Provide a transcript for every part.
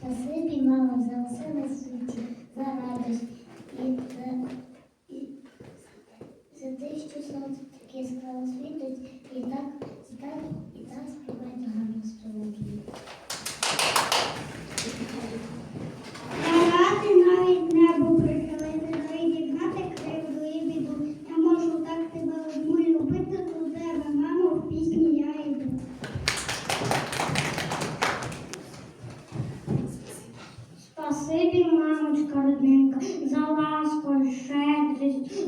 Sleepy mamas, I'll send this to you. Amen.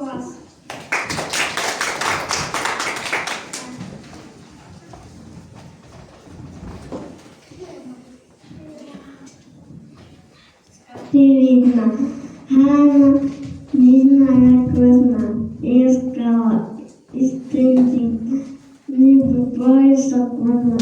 was. Дивіться, гарна, ніжна, як весна, яскрава, істинна, ніби пояса вона.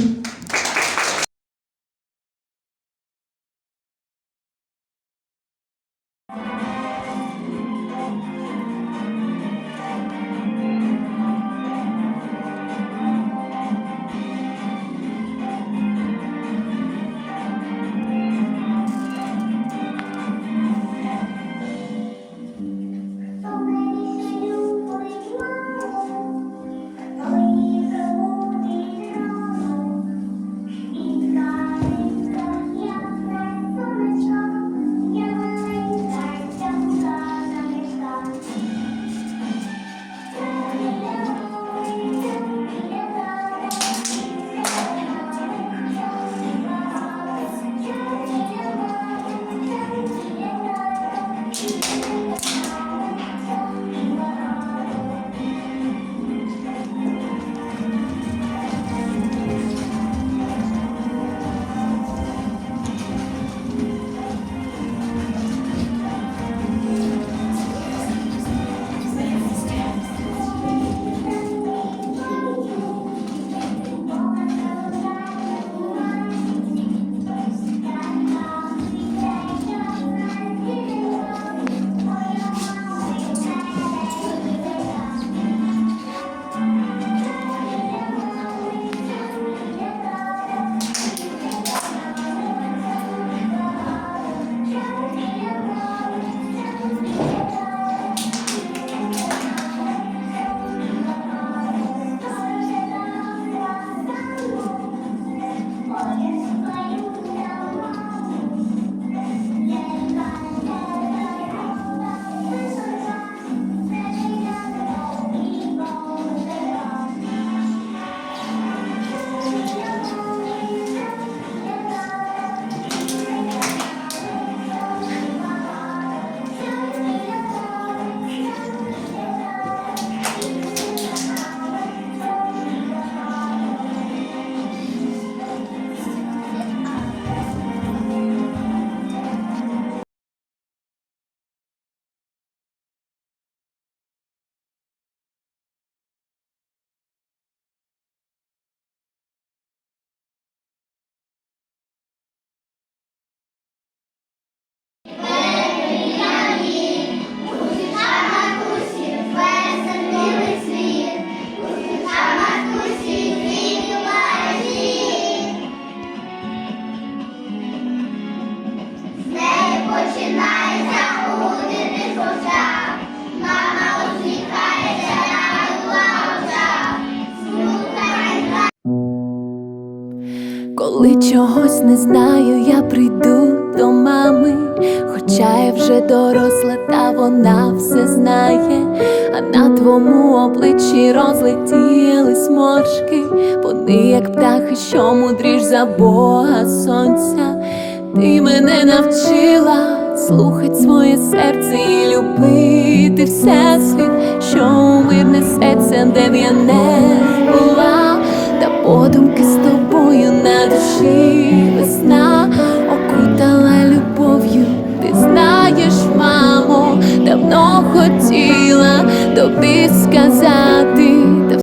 Коли чогось не знаю, я прийду до мами, хоча я вже доросла, та вона все знає, а на твому обличчі розлетіли сморшки, вони, як птахи, що мудріш за Бога сонця, ти мене навчила слухать своє серце і любити все світ, що у мир несеться, де б я не була, та подумки. Хотіла тобі сказати.